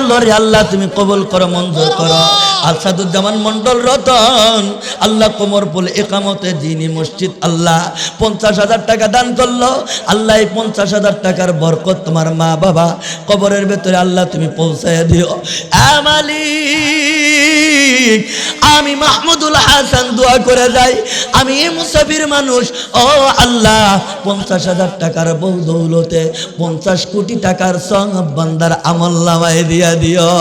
করল রে আল্লাহ তুমি কবুল করো, মঞ্জুর করো। আসাদুজ্জামান মন্ডল রতন, আল্লাহ কোমরপুল একামতে যিনি মসজিদ, আল্লাহ পঞ্চাশ হাজার টাকা দান করল। আল্লাহ এই পঞ্চাশ হাজার টাকার বরকত তোমার মা বাবা কবরের ভেতরে আল্লাহ তুমি পৌঁছায় দিও। আমালিক আমি মাহমুদুল হাসান দোয়া করে যাই। আমি মুসাফির মানুষ। ও আল্লাহ, পঞ্চাশ হাজার টাকার বহু দৌলতে, পঞ্চাশ কোটি টাকার সং বান্দার আমল নামায় দিয়া দিও।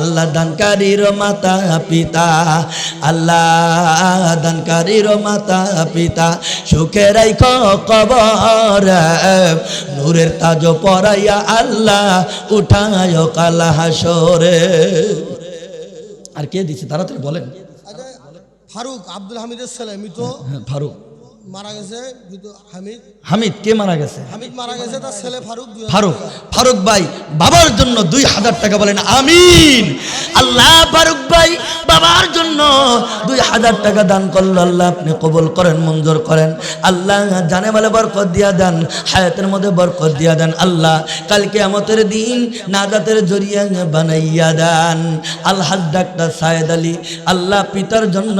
আল্লাহ দানকারীর মাতা, পিতা। আল্লাহ দানকারীর মাতা, পিতা। সুখে রাইখ কবর, নূরের তাজ পরাইয়া আল্লাহ উঠায় কালা হাসরে। আর কে দিচ্ছে তাড়াতাড়ি বলেন। আচ্ছা, ফারুক আব্দুল হামিদের ছেলে মৃত? হ্যাঁ, ফারুক। মারা গেছে হামিদ হামিদ কে মারা গেছে? হামিদ মারা গেছে তার ছেলে ফারুক ফারুক ফারুক ভাই বাবার জন্য দুই হাজার টাকা বলেন আমিন। আল্লাহ ফারুক ভাই বাবার জন্য দুই হাজার টাকা দান করল আল্লাহ আপনি কবুল করেন মঞ্জুর করেন। আল্লাহ জানে বলে বরকত দিয়া দেন হায়াতের মধ্যে বরকত দিয়া দেন। আল্লাহ কালকে আমতের দিন নাজাতের জরিয়া বানাইয়া দেন। আল্লাহ ডাক্তার সায়েদ আলী আল্লাহ পিতার জন্য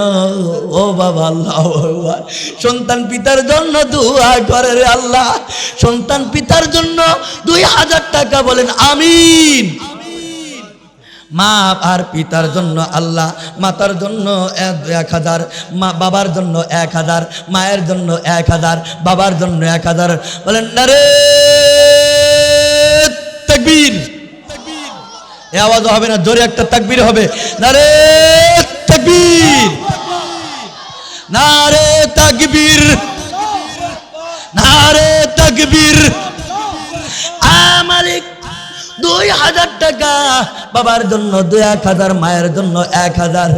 ও বাবা আল্লাহ আকবার। সন্তান পিতার জন্য দোয়া করে রে আল্লাহ। সন্তান পিতার জন্য দুই হাজার টাকা বলেন, আমিন। মা আর পিতার জন্য আল্লাহ, মাতার জন্য এক- হাজার, মা বাবার জন্য এক হাজার, মায়ের জন্য এক হাজার, বাবার জন্য এক হাজার। বলেন না রে তাকবীর। এ আওয়াজ হবে না, জোরে একটা তাকবীর হবে। না রে তাকবীর। না রে তাকবীর। না রে তাকবীর আমালিক দুই হাজার টাকা। বাবার জন্য দুই এক হাজার, মায়ের জন্য এক হাজার।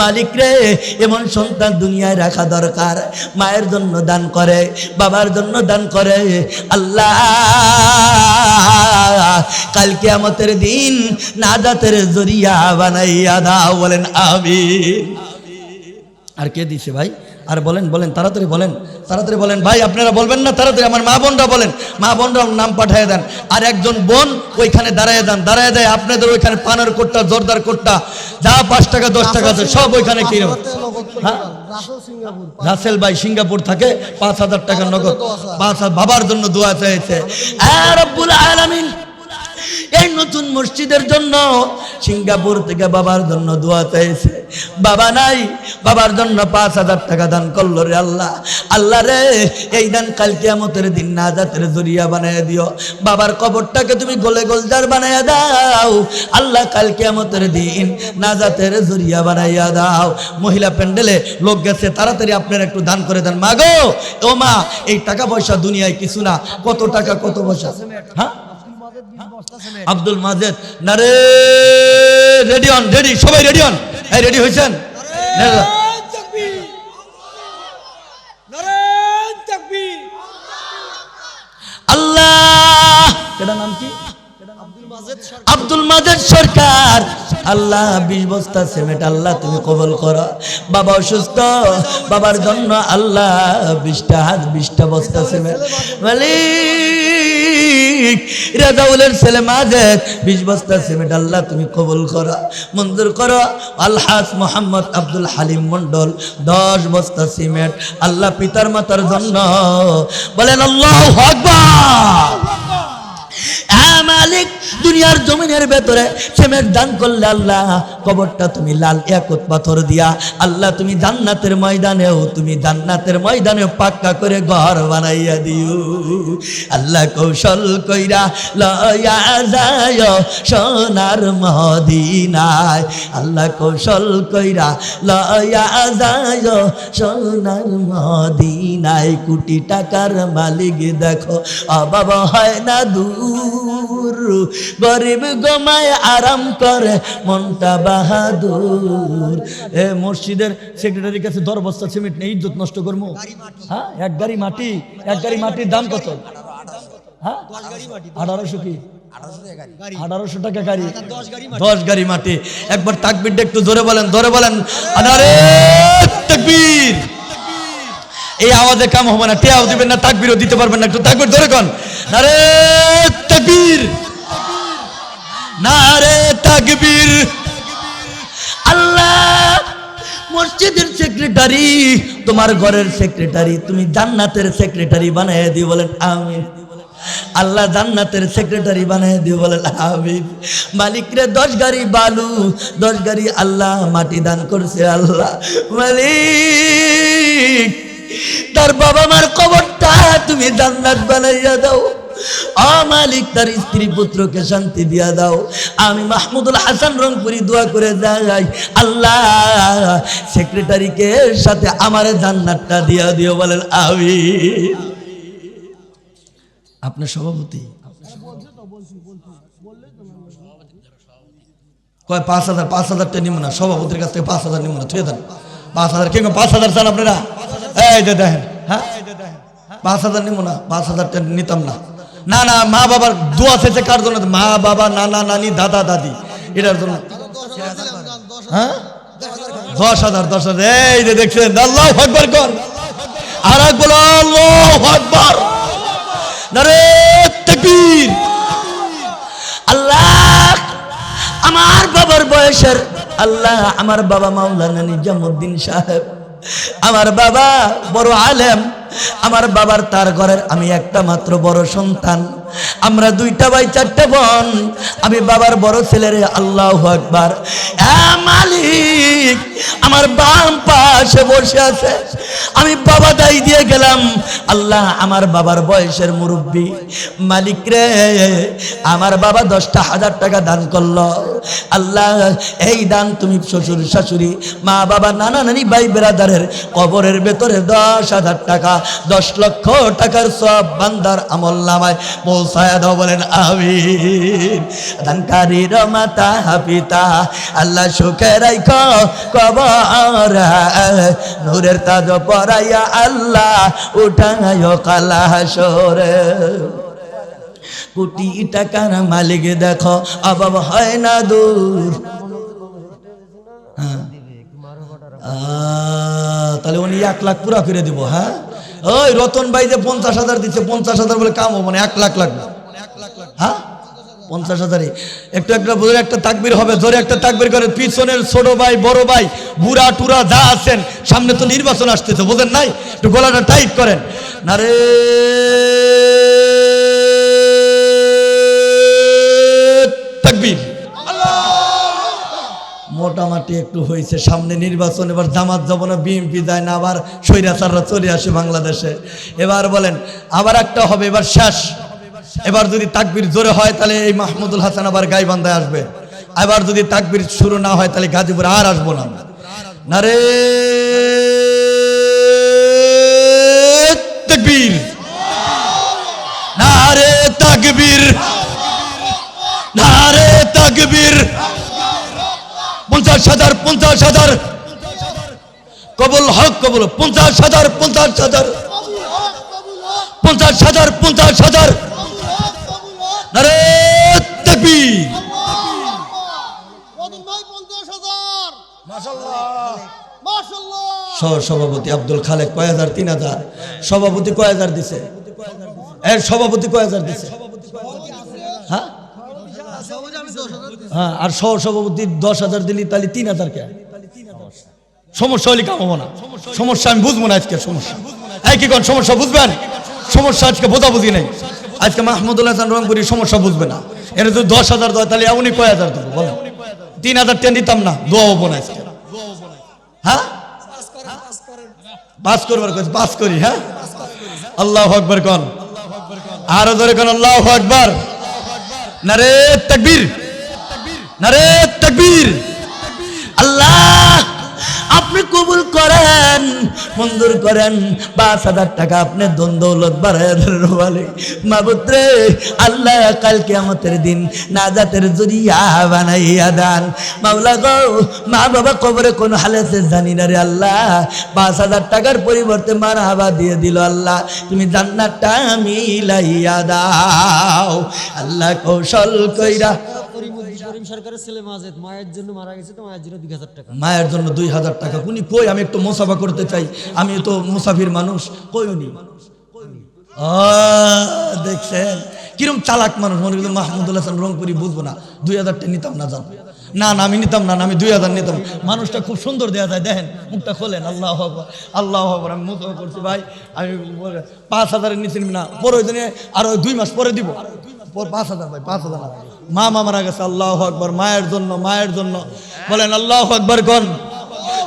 মালিক রে, এমন সন্তান দুনিয়ায় রাখা দরকার। মায়ের জন্য দান করে, বাবার জন্য দান করে। আল্লাহ কালকে আমাদের দিন নাজাতের জরিয়া বানাইয়া দাও, বলেন আমিন। আর কে দিছে ভাই? আর বলেন বলেন তাড়াতাড়ি বলেন তাড়াতাড়ি বলেন। ভাই আপনারা বলবেন না তাড়াতাড়ি আমার মা বোনরা বলেন। মা বোনরা নাম পাঠিয়ে দেন। আর একজন বোন ওইখানে দাঁড়ায় দেন দাঁড়ায় দেয় আপনাদের ওইখানে পানের কোটটা জোরদার কোটটা যা পাঁচ টাকা দশ টাকা আছে সব ওইখানে কিনে হ্যাঁ? রাসেল ভাই সিঙ্গাপুর থাকে পাঁচ হাজার টাকা নগদ। পাঁচ হাজার বাবার জন্য দোয়া চাইছে। রব্বুল আলামিন। এই নতুন মসজিদের জন্য সিঙ্গাপুর থেকে বাবার জন্য দোয়া চাইছে। বাবা নাই, বাবার জন্য পাঁচ হাজার টাকা দান করল রে আল্লাহ। আল্লাহ রে, এই দান কালকে আমাদের দিন না জাতের জরিয়া বানিয়ে দিও। বাবার কবরটাকে তুমি গোলে গোলদার বানাইয়া দাও। আল্লাহ কালকে আমাদের দিন না জাতের জরিয়া বানাইয়া দাও। মহিলা প্যান্ডেলে লোক গেছে, তাড়াতাড়ি আপনারা একটু দান করে দেন। মাগো ও মা, এই টাকা পয়সা দুনিয়ায় কিছু না। কত টাকা, কত পয়সা? হ্যাঁ? আব্দুল মাজেদ না রে রেডি অন রেডি সবাই রেডি অন এই রেডি হয়েছেন? আল্লাহ। এটা নাম কি? আব্দুল মাজেদ সরকার। আল্লাহ বিশ বস্তা সিমেন্ট আল্লাহ তুমি কবল করো। বাবা অসুস্থ বাবার জন্য আল্লাহ বিশটা হাত বিশটা বস্তা সিমেন্ট। মালিক। রেজাউলের ছেলে মাজেদ বিশ বস্তা সিমেন্ট, আল্লাহ তুমি কবুল করো, মঞ্জুর করো। আলহাস মোহাম্মদ আব্দুল হালিম মন্ডল দশ বস্তা সিমেন্ট, আল্লাহ পিতার মাতার জন্য। বলেন, আল্লাহ হ্যাঁ মালিক দুনিয়ার জমিনের ভেতরে সিমেন্ট দান করলে আল্লাহ, কবরটা তুমি লাল একত পাথর দিয়া। আল্লাহ, তুমি জান্নাতের ময়দানেও, তুমি জান্নাতের ময়দানেও পাক্কা করে ঘর বানাইয়া দিও। আল্লাহ, কৌশল কইরা লয়া যায় সোনার মদিনায়। আল্লাহ, কৌশল কইরা লয়া যায় সোনার মদিনায়। কোটি টাকার মালিক দেখো, অভাব হয় না দূর। গরিব গমায় আরাম করে, মনটা বাহাদুর। এ মসজিদের সেক্রেটারির কাছে দর বস্তা সিমেন্ট নেই, ইজ্জত নষ্ট করব হ্যাঁ এক গাড়ি মাটি, এক গাড়ি মাটির দাম কত? হ্যাঁ আঠারোশো কি? আঠারোশো টাকা গাড়ি। দশ গাড়ি মাটি। একবার তাকবিরটা একটু জোরে বলেন ধরে বলেন। আনারে তাকবীর। এই আওয়াজে কাম হবে না, টেয়াও দিবেন না, তাকবিরও দিতে পারবেন না, একটু তাকবির ধরে কন। আরে তাকবীর। নারে তাকবীর। আল্লাহ, মসজিদের সেক্রেটারি, তোমার ঘরের সেক্রেটারি, তুমি জান্নাতের সেক্রেটারি বানায় দিও বলেন, আমিন। আল্লাহ জান্নাতের সেক্রেটারি বানায় দিও বলেন, আমিন। মালিকরে দশ গাড়ি বালু, দশ গাড়ি আল্লাহ মাটি দান করছে, আল্লাহ। মালিক, তার বাবা মার কবরটা তুমি জান্নাত বানাইয়া দাও। আ মালিক তার স্ত্রী পুত্রকে শান্তি দিয়া দাও। আমি মাহমুদুল হাসান রংপুরি দোয়া করে যাই। আল্লাহ সেক্রেটারিকে সাথে আমার জান্নাতটা দিয়া দিও বলেন আমি আপনার সভাপতি? কয়, পাঁচ হাজার, পাঁচ হাজারটা নিব না, সভাপতির কাছ থেকে পাঁচ হাজার নিব না থুয়ে দেন পাঁচ হাজার কেন পাঁচ হাজার চান আপনারা? এই যে দেখেন হ্যাঁ? পাঁচ হাজার নিব না, পাঁচ হাজারটা নিতাম না। না না, মা বাবার দোয়া চেয়েছে কার জন্য? মা বাবা, নানা, নানি, দাদা, দাদি। এটার জন্য। হ্যাঁ? দশ হাজার দশ হাজার। এই যে দেখছেন, আল্লাহ আকবর কর। আর এক বলো, আল্লাহ আকবর। নারে তাকবীর। আল্লাহ, আমার বাবার বয়সের। আল্লাহ, আমার বাবা মাওলানা নিজামুদ্দিন সাহেব। আমার বাবা বড় আলেম। আমার বাবার তার ঘরের আমি একটা মাত্র বড় সন্তান। আমরা দুইটা ভাই, চারটে বোন। আমি বাবার বড় ছেলেরে আল্লাহ আকবার। মালিক, আমার বাম পাশে বসে আছে। আমি বাবা দাই দিয়ে গেলাম। আল্লাহ, আমার বাবার বয়সের মুরব্বী। মালিক রে, আমার বাবা দশটা হাজার টাকা দান করল। আল্লাহ, এই দান তুমি শ্বশুর, শাশুড়ি, মা, বাবা, নানা, নানি, ভাই, বেরাদারের কবরের ভেতরে দশ হাজার টাকা, দশ লক্ষ টাকার সব বান্দার আমল নামায়। পৌঁছায় বলেন, আমিন। দানকারীর মাতা হাপিতা আল্লাহ সুখে রাইখ, কবর নূরের তাজ পরাইয়া আল্লাহ উঠায় কালা সরে কোটি টাকার মালিক দেখো, অভাব হয় না দূর। হ্যাঁ। তাহলে উনি এক লাখ পুরা করে দিব হ্যাঁ? ওই রতন ভাই যে পঞ্চাশ হাজার দিচ্ছে, পঞ্চাশ হাজার বলে কাম হব না, এক লাখ লাগবে। হ্যাঁ? পঞ্চাশ হাজারে একটু একটা জোরে একটা তাকবির হবে, জোরে একটা তাকবির করে, পিছনের ছোট ভাই, বড় ভাই, বুড়া টুরা যা আছেন, সামনে তো নির্বাচন আসতেছে, বোঝেন নাই? একটু গলাটা টাইট করেন। না রে মোটামুটি একটু হয়েছে। সামনে নির্বাচন, এবার জামাত যাব না বিএনপি যায় না, আবার স্বৈরাচাররা চলে আসে বাংলাদেশে। এবার বলেন, আবার একটা হবে, এবার শেষ। এবার যদি তাকবির জোরে হয়, তাহলে এই মাহমুদুল হাসান আবার গাইবান্ধায় আসবে। এবার যদি তাকবির শুরু না হয়, তাহলে গাজীপুর আর আসব না। না রে তাকবীর। না রে তাকবীর। না রে তাকবীর। পঞ্চাশ হাজার পঞ্চাশ হাজার। কবুল হক কবুল। পঞ্চাশ হাজার পঞ্চাশ হাজার। পঞ্চাশ হাজার পঞ্চাশ হাজার। সভাপতি আব্দুল খালেক কয় হাজার? তিন হাজার। সভাপতি কয় হাজার দিছে? এর সভাপতি কয় হাজার দিছে হ্যাঁ আমি দশ হাজার দিচ্ছি। হ্যাঁ আর সহ সভাপতি দশ হাজার দিলি, তাহলে তিন হাজার কে? সমস্যা হলে কামাবো না। সমস্যা আমি বুঝব না আজকে, সমস্যা। এই কি কোন সমস্যা বুঝবেন? সমস্যা আজকে বোঝাবুঝি নেই। আজকে মাহমুদুল হাসান রংপুরি সমস্যা বুঝবে না। এটা যদি দশ হাজার দেয়, তাহলে এমনই কয় হাজার দেবো বলো তিন হাজার টেন দিতাম না, দোয়া হব না আজকে। হ্যাঁ? পাস করবার কাজ পাস করি হ্যাঁ? আল্লাহ আকবর কন? আরও ধরে কন, আল্লাহ আকবর। নারে তাকবীর। আপনি কবুল করেন, মঞ্জুর করেন। পাঁচ হাজার টাকা আপনি দন দৌলত বাড়ায় বলে মাবুত্রে আল্লাহ কালকে আমাদের দিন নাজাতের জরিয়া বানাইয়া দান। মাওলা গো, মা বাবা কবরে কোন হালেতে জানি না রে আল্লাহ। পাঁচ হাজার টাকার পরিবর্তে মার হাবা দিয়ে দিল আল্লাহ। তুমি জান্নাতটা মিলাইয়া দাও। আল্লাহ কৌশল কইরা করিম সরকারের ছেলে মাজেদ মায়ের জন্য মারা গেছে তো মায়ের জন্য দুই হাজার টাকা। মায়ের জন্য দুই হাজার টাকা। উনি কই? আমি একটু মোসাফা করতে চাই। আমি তো মুসাফির মানুষ। কই উনি? দেখছেন? কিরম চালাক মানুষ। মনে হাসান রংপুরি বুঝব না। দুই হাজারটা নিতাম না যান না না আমি নিতাম না আমি দুই হাজার নিতাম। মানুষটা খুব সুন্দর দেওয়া যায়। দেখেন মুখটা খোলেন। আল্লাহ আকবার, আল্লাহ আকবার। আমি মুখ করছি ভাই। আমি পাঁচ হাজারের নিচে না। প্রয়োজনে আরও দুই মাস পরে দিব। পর- পাঁচ হাজার ভাই, পাঁচ হাজার মা মা মারা গেছে, আল্লাহ আকবর, মায়ের জন্য মায়ের জন্য। বলেন, আল্লাহ আকবর কন?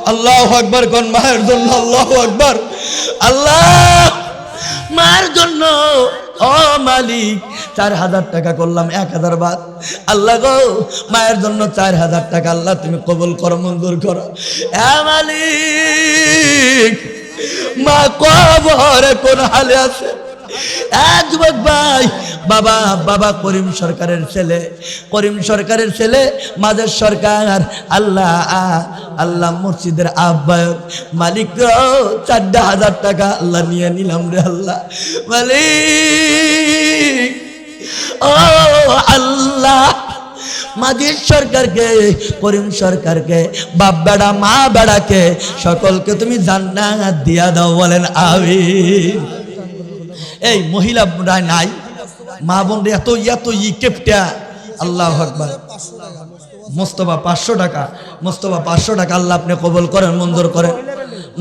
আল্লাহ আকবর কন? মায়ের জন্য, আল্লাহ আকবর। আল্লাহ মায়ের জন্য। ও মালিক, চার হাজার টাকা করলাম, এক হাজার বাদ। আল্লাহ গো, মায়ের জন্য চার হাজার টাকা, আল্লাহ তুমি কবুল করো, মঞ্জুর করো। এ মালিক, মা কবরে কোন হালে আছে? যুবক ভাই, বাবা বাবা করিম সরকারের ছেলে। করিম সরকারের ছেলে মাদের সরকার, আল্লাহ আল্লাহ মসজিদের আহ্বায়ক। মালিক চারটা হাজার টাকা আল্লাহ নিয়ে নিলাম রে আল্লাহ। মালিক, ও আল্লাহ মাজিদ সরকারকে, করিম সরকারকে, বাপ বেড়া, মা বেড়াকে, সকলকে তুমি জান্নাত দিয়া দাও বলেন, আমিন। এই মহিলা নাই, মা বোন এত এত ই কেপটা। আল্লাহ মোস্তফা পাঁচশো টাকা, মোস্তফা পাঁচশো টাকা আল্লাহ আপনি কবল করেন, মঞ্জুর করেন।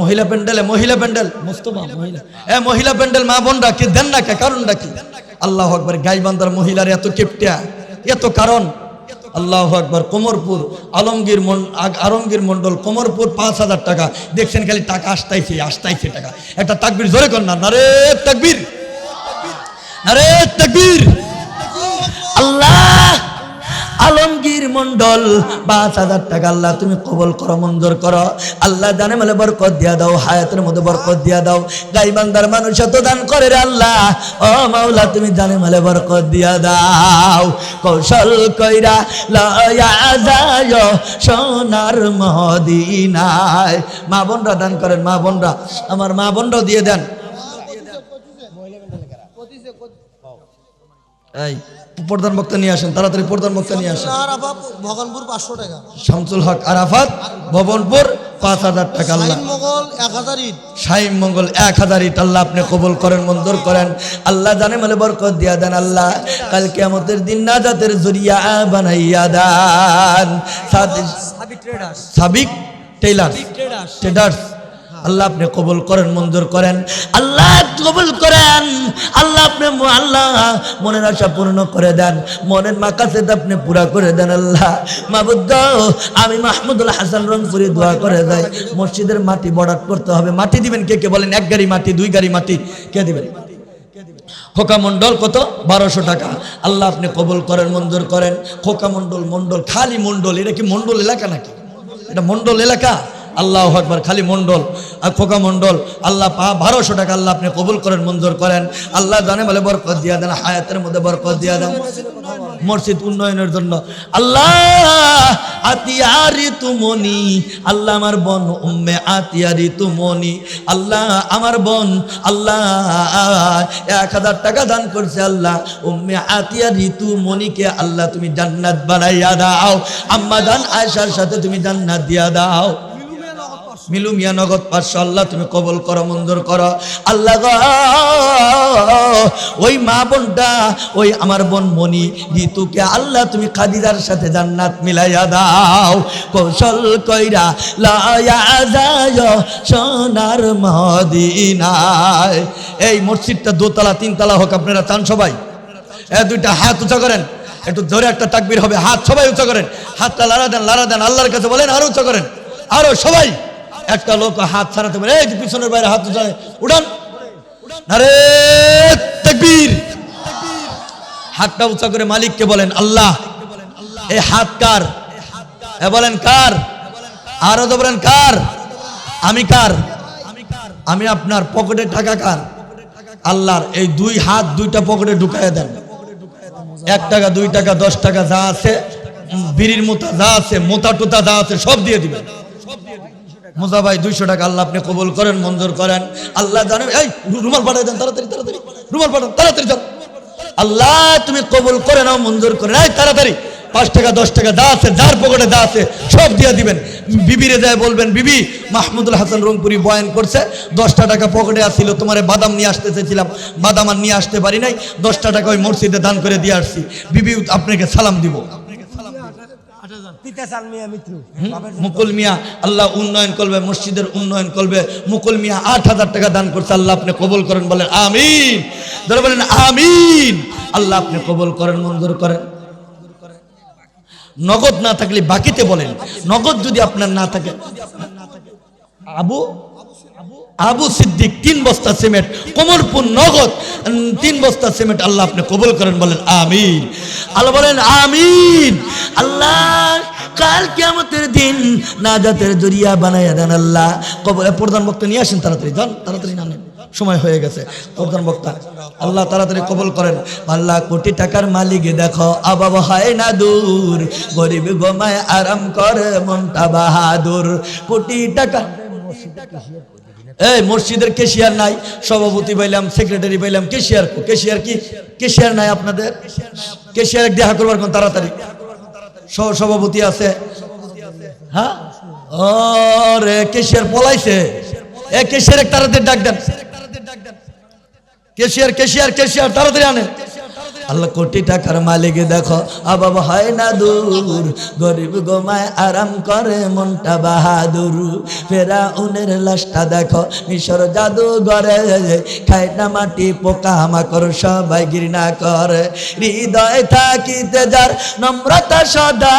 মহিলা প্যান্ডেলে মহিলা প্যান্ডেল। মোস্তফা, মহিলা। এ মহিলা প্যান্ডেল, মা বোনরা কি, দেন না কে, কারণটা কি? আল্লাহ আকবার গাইবান্দার মহিলার এত কেপটা, এত কারণ। আল্লাহ আকবার, কোমরপুর, আলমগীর আলমগীর মন্ডল, কোমরপুর পাঁচ হাজার টাকা। দেখছেন খালি টাকা আসতাইছে আসতাইছে টাকা। একটা তাকবির জোরে কর না নারে তাকবির। নারে তাকবীর। আল্লাহ, আলমগীর মন্ডল পাঁচ হাজার টাকা আল্লাহ তুমি কবল করো, মঞ্জুর করো। আল্লাহ জানে মেলে বরকত দিয়া দাও, হায়াতের মধ্যে বরকত দিয়া দাও। গাইবান্দার মানুষ এত দান করে আল্লাহ। ও মাওলা, তুমি জানে মেলে বরকত দিয়া দাও। কৌশল কইরা লয়া যায় সোনার মদিনায় মা বোনরা দান করেন, মা বোনরা। আমার মা বোনরাও দিয়ে দেন। এই প্রধান বক্তা নিয়ে আসেন তাড়াতাড়ি প্রধান বক্তা নিয়ে আসেন। আরাফা ভগনপুর পাঁচশো টাকা। শামসুল হক আরাফাত ভবনপুর পাঁচ হাজার টাকা আল্লাহ। মোগল এক হাজার ইট শাহিম মঙ্গল এক হাজার ইট আল্লাহ আপনি কবুল করেন মঞ্জুর করেন। আল্লাহ জানে মানে বরকত দিয়া দেন আল্লাহ। কাল কেমতের দিন নাজাতের জরিয়া বানাইয়া দান। Sabik tailor traders traders Allah আপনি কবুল করেন, মঞ্জুর করেন। আল্লাহ কবুল করেন। আল্লাহ আপনি আল্লাহ মনের আশা পূর্ণ করে দেন। মনের মাকাসে আপনি পুরা করে দেন আল্লাহ। মাবুদ্দ আমি মাহমুদুল হাসান রংপুরি দোয়া করে যাই। মসজিদের মাটি বরাদ করতে হবে। মাটি দিবেন কে কে বলেন? এক গাড়ি মাটি, দুই গাড়ি মাটি। কে দিবেন? খোকা মন্ডল কত? বারোশো টাকা। আল্লাহ আপনি কবুল করেন, মঞ্জুর করেন। খোকা মন্ডল মন্ডল খালি মন্ডল এটা কি মন্ডল এলাকা নাকি? এটা মন্ডল এলাকা? আল্লাহ আকবার, খালি মন্ডল আর খোকা মন্ডল আল্লাহ পা বারোশো টাকা আল্লাহ আপনি কবুল করেন, মঞ্জুর করেন। আল্লাহ জানে বলে বরকত দিয়া দেন, হায়াতের মধ্যে বরকত দিয়া দেন। মসজিদ উন্নয়নের জন্য। আল্লাহ আতিয়ারি তুমনি, আল্লাহ আমার বোন উম্মে আতিয়ারি তুমনি। আল্লাহ আমার বোন, আল্লাহ এক হাজার টাকা দান করছে আল্লাহ। উম্মে আতিয়া ঋতু মনিকে আল্লাহ তুমি জান্নাত বানাইয়া দাও। আম্মা দান আয়সার সাথে তুমি জান্নাত দিয়া দাও। মিলু মিয়া নগদ পাঁচশো, আল্লাহ তুমি কবল করো, মঞ্জুর করো। আল্লাহ ওই মা বোনটা, ওই আমার বোন মনি ঋতুকে আল্লাহ তুমি খাদিজার সাথে জান্নাত মিলাইয়া দাও। কৌশল কইরা সোনার মদিনায়। এই মসজিদটা দোতলা, তিনতলা হোক, আপনারা চান সবাই? এ, দুইটা হাত উঁচা করেন। একটু ধরে একটা তাকবির হবে, হাত সবাই উঁচা করেন। হাতটা লাড়া দেন লাড়া দেন, আল্লাহর কাছে বলেন, আরও উঁচা করেন। আরও সবাই। একটা লোক হাত ছাড়াতে পারে এই পিছনের বাইরে হাত উঁচা উঠান আরে তাকবীর। হাতটা উঁচা করে মালিককে বলেন, আল্লাহ। এই হাত কার? এ বলেন, কার? আরও তো বলেন, কার? আমি কার? আমি আপনার পকেটে টাকা কার? আল্লাহর। এই দুই হাত দুইটা পকেটে ঢুকাইয়া দেন। এক টাকা, দুই টাকা, দশ টাকা যা আছে বিড়ির মোতা যা আছে মোতা টোতা যা আছে, সব দিয়ে দিবেন। মোজা ভাই দুইশো টাকা আল্লাহ আপনি কবুল করেন, মঞ্জুর করেন। আল্লাহ জানেন এই রুমাল পাঠাই দেন, তাড়াতাড়ি তাড়াতাড়ি। রুমাল পাঠান, তাড়াতাড়ি আল্লাহ তুমি কবুল করে নাও, মঞ্জুর করে এই, তাড়াতাড়ি। পাঁচ টাকা, দশ টাকা যা আছে, যার পকেটে যা আছে, সব দিয়ে দিবেন। বিবিরে যায় বলবেন, বিবি, মাহমুদুল হাসান রংপুরি বয়ান করছে, দশটা টাকা পকেটে আসছিল তোমার বাদাম নিয়ে আসতে চেয়েছিলাম বাদাম আর নিয়ে আসতে পারি নাই, দশটা টাকা ওই মসজিদে দান করে দিয়ে আসছি। বিবি, আপনাকে সালাম দিব পিতা চাল মিয়া মিত্র মুকুল মিয়া আল্লাহ উন্নয়ন করবে মসজিদের উন্নয়ন করবে। মুকুল মিয়া আট হাজার টাকা দান করছে আল্লাহ আপনি কবল করেন বলেন আমিন। ধরে বলেন আমিন। আল্লাহ আপনি কবল করেন মঞ্জুর করেন। নগদ না থাকলে বাকিতে বলেন। নগদ যদি আপনার না থাকে আবু আবু সিদ্দিক তিন বস্তা সিমেন্ট, কোমরপুর নগদ তিন বস্তা সিমেন্ট আল্লাহ আপনি কবুল করেন, বলেন আমিন। আল্লাহ বলেন আমিন। আল্লাহ, কাল কিয়ামতের দিন নাজাতের জরিয়া বানাইয়া দেন আল্লাহ। কবরে প্রধান বক্তা নিয়ে আসেন তাড়াতাড়ি, যান, তাড়াতাড়ি নামেন। সময় হয়ে গেছে। প্রধান বক্তা, আল্লাহ তাড়াতাড়ি কবল করেন। আল্লাহ, কোটি টাকার মালিক, দেখো, আবাব হয় না দূর। গরিব গোমায় আরাম করে মনটা বাহাদুর। কোটি টাকা এই মসজিদের কেশিয়ার নাই, সভাপতি পাইলাম সেক্রেটারি পাইলাম, কেশিয়ার কেশিয়ার কি? কেশিয়ার নাই আপনাদের? কেশিয়ার এক দেখা করবার কোন তাড়াতাড়ি? সভাপতি আছে। হ্যাঁ? রে কেশিয়ার পলাইছে। এ কেশিয়ার এক তাড়াতাড়ি ডাক দেন। কেশিয়ার কেশিয়ার কেশিয়ার, তাড়াতাড়ি আনেন। আল্লাহ কোটি টাকার মালিক দেখো আবাব হয় না দূর। গরিব গোমায় আরাম করে মনটা বাহাদুর। ফেরা উনের লাশটা দেখো, মিশর জাদু ঘরে খায় না মাটি, পোকা মাকড় সবাই ঘৃণা করে। হৃদয় থাকিতে যার নম্রতা সদা,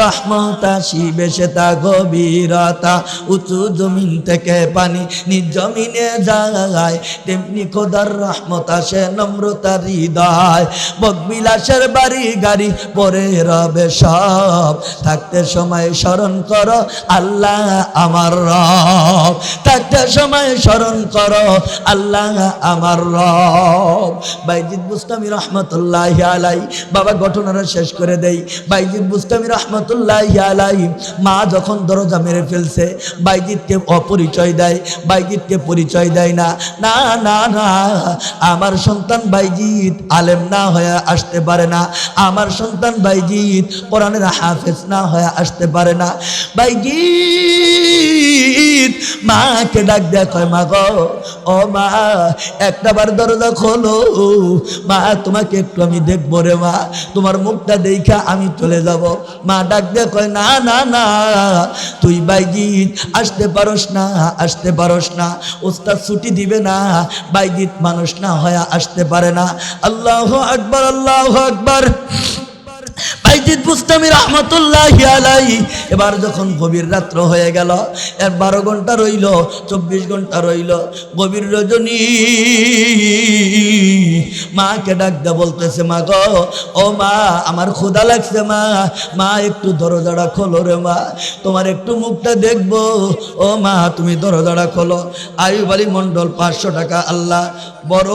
রহমতা শিবে সে তা গভীরতা। উঁচু জমিন থেকে পানি নিজ জমিনে যায়, তেমনি খোদার রহমত আসে নম্রতা হৃদয়। বকবিলাসের বাড়ি, গাড়ি পরে রবে সব। থাকতে সময় স্মরণ করো, আল্লাহ আমার রব। থাকতে সময় স্মরণ করো, আল্লাহ আমার রব। বাইজিদ বুস্তামি রহমতুল্লাহ আলাই। বাবা ঘটনাটা শেষ করে দেই। বাইজিদ বুস্তামি রহমতুল্লাহ আলাই। মা যখন দরজা মেরে ফেলছে, বাইজিদকে অপরিচয় দেয়, বাইজিদকে পরিচয় দেয় না। না না না, আমার সন্তান বাইজিদ আলেম না। হয়ে আসতে পারে না। আমার সন্তান বাইজিৎ কোরআনের হাফেজ না হয়ে আসতে পারে না। বাইজিদ মাকে ডাক মা ও মা দরজা খোলো। মা, তোমাকে একটু আমি দেখব রে মা। তোমার মুখটা দেখা আমি চলে যাব। মা ডাক দেয়া কয়, না না না, তুই বাইজিৎ আসতে পারস না, আসতে পারস না। ওস্তাদ ছুটি দিবে না বাইজিৎ মানুষ না হয়ে আসতে পারে না। আল্লাহ আকবার আল্লাহ আকবার। বাইজিদ বুস্তামি রহমতুল্লাহ আলাই এবার যখন গভীর রাত্র হয়ে গেল, এর বারো ঘণ্টা রইল, চব্বিশ ঘণ্টা রইল। গভীর রজনী। মাকে ডাক দে বলতেছে, মা গো, ও মা, আমার ক্ষুধা লাগছে মা। মা, একটু দরজাটা খোলো রে মা। তোমার একটু মুখটা দেখব। ও মা, তুমি দরজাটা খোলো। আয়ুব আলী মণ্ডল পাঁচশো টাকা আল্লাহ বড়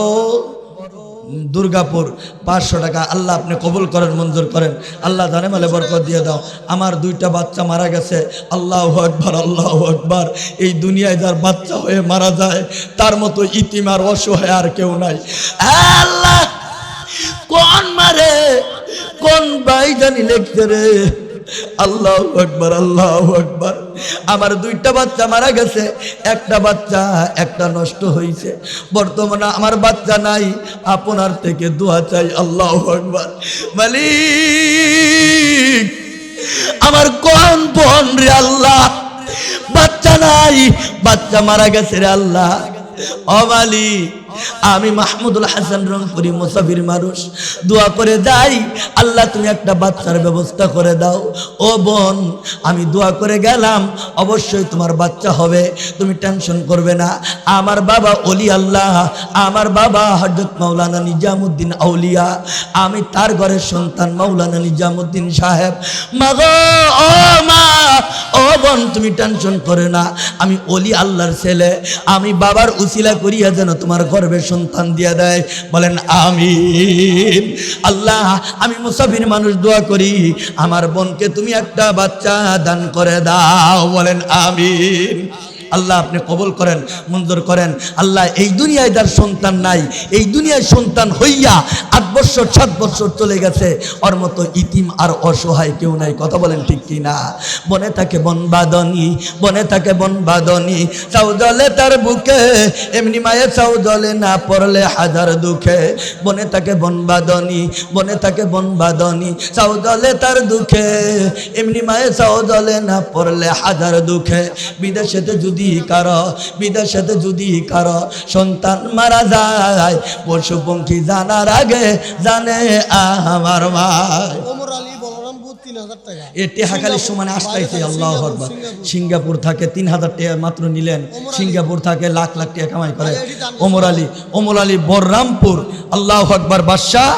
দুর্গাপুর, পাঁচশো টাকা। আল্লাহ আপনি কবুল করেন, মঞ্জুর করেন। আল্লাহ জানে মালে বরকত দিয়ে দাও। আমার দুইটা বাচ্চা মারা গেছে। আল্লাহ আকবার আল্লাহ আকবার। এই দুনিয়ায় যার বাচ্চা হয়ে মারা যায়, তার মতো ইতিমার অসহায় আর কেউ নাই। আল্লাহ, কোন মারে, কোন ভাই জানি লেখছে রে। আল্লাহ আকবার, আল্লাহ আমার দুইটা বাচ্চা মারা গেছে, একটা বাচ্চা, একটা নষ্ট হয়েছে বর্তমানে আমার বাচ্চা নাই, আপনার থেকে দোয়া চাই আল্লাহ আকবার। মালিক, আমার কোন বোন রে আল্লাহ। বাচ্চা নাই, বাচ্চা মারা গেছে রে আল্লাহ। অমালি আমি মাহমুদুল হাসান রংপুরি মুসাফির মানুষ। দোয়া করে যাই, আল্লাহ তুমি একটা বাচ্চার ব্যবস্থা করে দাও। ও বোন, আমি দোয়া করে গেলাম, অবশ্যই তোমার বাচ্চা হবে, তুমি টেনশন করবে না। আমার বাবা অলি আল্লাহ, আমার বাবা হজরত মাওলানা নিজামুদ্দিন আউলিয়া, আমি তার ঘরের সন্তান মাওলানা নিজামুদ্দিন সাহেব। মাগো, ও মা, ও বোন তুমি টেনশন করে না। আমি অলি আল্লাহর ছেলে। আমি বাবার উসিলা করিয়া যেন তোমার গর্বের সন্তান দিয়া দেয়। বলেন আমি আল্লাহ, আমি মুসাফির মানুষ দোয়া করি। আমার বোনকে তুমি একটা বাচ্চা দান করে দাও। বলেন, আমিন। আল্লাহ আপনি কবুল করেন, মঞ্জুর করেন। আল্লাহ এই দুনিয়ায় যার সন্তান নাই, এই দুনিয়ায় সন্তান হইয়া আট বছর, সাত বছর চলে গেছে, ওর মতো ইতিম আর অসহায় কেউ নাই। কথা বলেন ঠিক কি না বনে থাকে বনবাদনী বনে থাকে বনবাদনী চাউ জলে তার বুকে, এমনি মায়ে চাউ জলে না পড়লে হাজার দুঃখে। বনে থাকে বনবাদনী বনে থাকে বনবাদনী চাউ জলে তার দুঃখে। এমনি মায়ে চাউ জলে না পড়লে হাজার দুঃখে। বিদেশেতে যদি কারও বিদেশেতে যদি কারও সন্তান মারা যায় পশু পঙ্খী জানার আগে জানে আমার ভাই। এটি হাকালির সমানে আসতেছে আল্লাহ সিঙ্গাপুর, আকবার। সিঙ্গাপুর। সিঙ্গাপুর থাকে তিন হাজার টাকা মাত্র নিলেন। সিঙ্গাপুর থাকে লাখ লাখ টাকা কামাই করে। ওমর আলী ওমর আলী বররামপুর আল্লাহ আকবার বাদশাহ।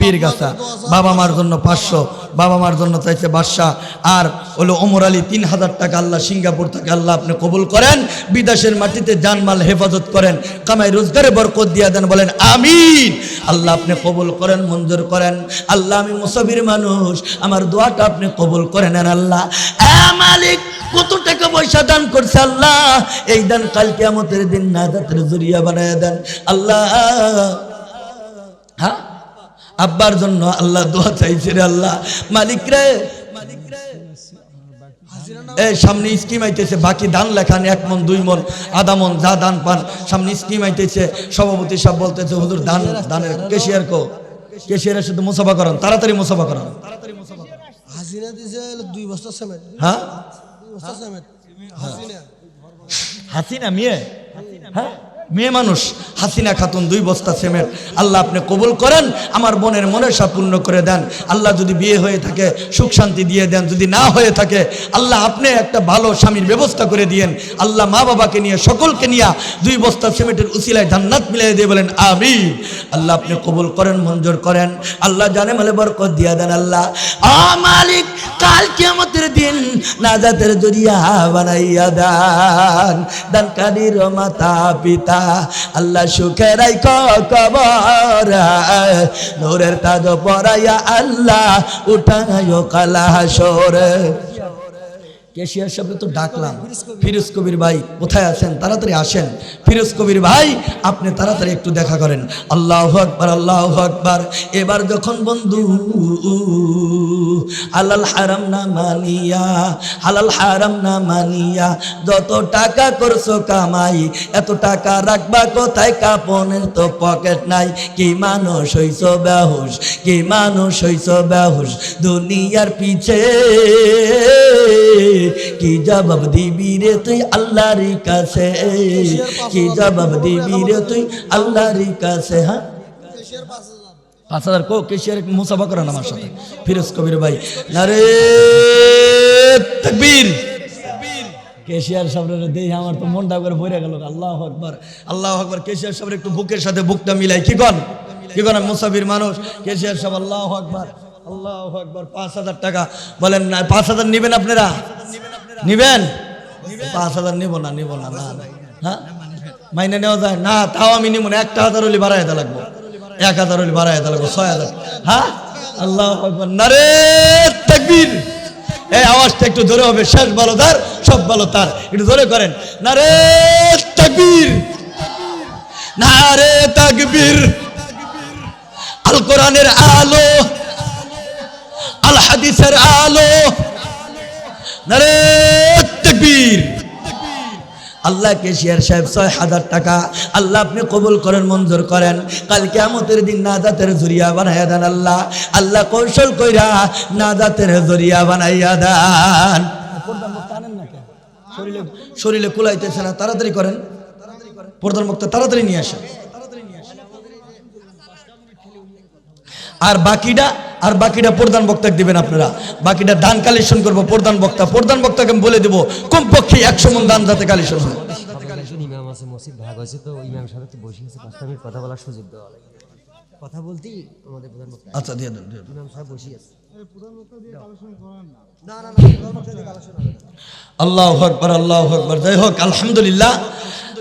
পীরগাছা, বাবা মার জন্য পাঁচশো বাবা মার জন্য চাইছে বাদশাহ আর হলো ওমর আলী তিন হাজার টাকা আল্লাহ সিঙ্গাপুর থেকে আল্লাহ আপনি কবুল করেন বিদেশের মাটিতে জানমাল হেফাজত করেন কামাই রোজগারে বরকত দিয়া দেন বলেন আমিন। আল্লাহ আপনি কবুল করেন মঞ্জুর করেন। আল্লাহ আমি মুসাফির মানুষ আমার দোয়াটা আপনি কবুল করে নেন আল্লাহ মালিক কত টাকা পয়সা দান করছে আল্লাহ? এই দান কালকে আমাদের দিন না দাতের বানায় দেন। আল্লাহ হ্যাঁ? আব্বার জন্য আল্লাহ দোয়া চাইছে রে আল্লাহ। মালিক রে। এই সামনে স্কিম আইতেছে বাকি দান লেখান এক মন দুই মন আধা মন যা দান পান। সামনে স্কিম আইতেছে সভাপতি সব বলতেছে হুজুর দান দানের কেশিয়ার কো। কেশিয়ারের সাথে মুসাফা করান তাড়াতাড়ি মুসাফা করান। হাসিনা দিছে দুই বস্তা সিমেন্ট হ্যাঁ? সিমেন্ট হাসিনা হাসিনা মেয়ে? হ্যাঁ? মেয়ে মানুষ, হাসিনা খাতুন দুই বস্তা সিমেন্ট। আল্লাহ আপনি কবুল করেন, আমার বোনের সব পূর্ণ করে দেন। আল্লাহ যদি বিয়ে হয়ে থাকে, সুখ শান্তি দিয়ে দেন, যদি না হয়ে থাকে, আল্লাহ আপনি একটা ভালো স্বামীর ব্যবস্থা করে দিয়েন। আল্লাহ মা বাবাকে নিয়ে, সকলকে নিয়ে দুই বস্তা সিমেন্টের উসিলায় জান্নাত মিলিয়ে দিয়ে বলেন আমি আল্লাহ আপনি কবুল করেন, মঞ্জুর করেন। আল্লাহ জানে মালে বরকত দিয়া দেন আল্লাহ। মালিক, কাল কিয়ামতের দিন নাজাতের জরিয়া বানাইয়া দান। কাদির মাতা পিতা আল্লাহ সুখে রাইখ কবর নূরের তাজ পরাইয়া আল্লাহ উঠায় কালা সরে কেশিয়ার সাহেব তো ডাকলাম ফিরোজ কবির ভাই কোথায় আছেন? তাড়াতাড়ি আসেন। ফিরোজ কবির ভাই আপনি তাড়াতাড়ি একটু দেখা করেন। আল্লাহ আকবার আল্লাহ আকবার। এবার যখন বন্ধু হালাল হারাম না মানিয়া হালাল হারাম না মানিয়া যত টাকা করছ কামাই এত টাকা রাখবা কোথায়? কাপনের তো পকেট নাই। কি মানুষ হইছ বেহুশ কি মানুষ হইছ বেহুশ দুনিয়ার পিছে কি জবাব দিবি রে তুই আল্লাহর কাছে? কি জবাব দিবি রে তুই আল্লাহর কাছে হ্যাঁ? পাঁচ হাজার কো, কেশিয়ার মুসাফা করেন আমার সাথে। ফিরোজ কবির ভাই, নারে তকবীর। কেশিয়ার সাবরের দেই, আমার তো মনটা করে ভরে গেল। আল্লাহ আকবার আল্লাহ আকবার। কেশিয়ার সাবরে একটু বুকের সাথে বুকটা মিলাই। কি কন? কি কন মুসাফির মানুষ? কেশিয়ার সাহেব আল্লাহ আকবার। আল্লাহ আকবার, পাঁচ হাজার টাকা। বলেন, না, পাঁচ হাজার নিবেন আপনারা? নিবেন? পাঁচ হাজার নিব না নিব না না। হ্যাঁ? মাইনে নেওয়া যায়? না, তাও আমি নিব না। একটা হাজার হলে বাড়াই দিতে লাগবো। এক হাজার হলে বাড়াই দিতে লাগবো, ছয় হাজার। হ্যাঁ? আল্লাহ আকবার। নারে তাকবীর। এই আওয়াজটা একটু জোরে হবে। শেষ ভালো তার, সব ভালো তার। একটু জোরে করেন। নারে তাকবীর। নারে তাকবীর। আল কোরআনের আলো আল হাদিসের আলো। নারে তাকবীর। আল্লাহ কেশিয়ার সাহেব ছয় হাজার টাকা। আল্লাহ আপনি কবুল করেন, মঞ্জুর করেন। কালকে আমতের দিন নাজাতের জরিয়া বানাইয়া দেন আল্লাহ। আল্লাহ কৌশল কইরা নাজাতের জরিয়া বানাইয়া দেন। শরীরে শরীরে কুলাইতেছে না, তাড়াতাড়ি করেন। প্রধান মুক্ত তাড়াতাড়ি নিয়ে আসেন। আর বাকিটা আর বাকিটা প্রধান বক্তাকে দিবেন আপনারা। বাকিটা দান কালেকশন করব প্রধান বক্তা। প্রধান বক্তাকে আমি বলে দেবো কমপক্ষে একশো মন দান যাতে কালেকশন হয়। ইমাম আছে মসজিদ ভাগ হয়েছে তো ইমাম সাহেব তো বসে আছে পাঁচটা মিনিট কথা বলার সুযোগ দেওয়া লাগে। কথা বলতেই আমাদের প্রধান বক্তা। আচ্ছা দিয়ে দেন দিয়ে দেন। ইমাম সাহেব বসে আছে। আল্লাহ আকবর আল্লাহ আকবর। যাই হোক, আলহামদুলিল্লাহ।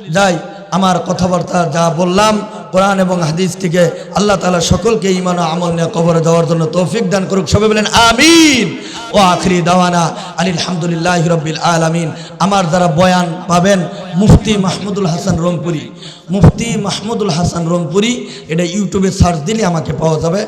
যাই, আমার কথাবার্তা যা বললাম, কোরআন এবং হাদিস থেকে আল্লাহ তালা সকলকে ইমান আমল নিয়ে কবরে দেওয়ার জন্য তৌফিক দান করুক। সবাই বলেন, আমিন। ও আখরি দাওয়ানা আলহামদুলিল্লাহ রব্বিল আলামিন। আমার দ্বারা বয়ান পাবেন, মুফতি মাহমুদুল হাসান রংপুরি। মুফতি মাহমুদুল হাসান রংপুরি, এটা ইউটিউবে সার্চ দিলে আমাকে পাওয়া যাবে।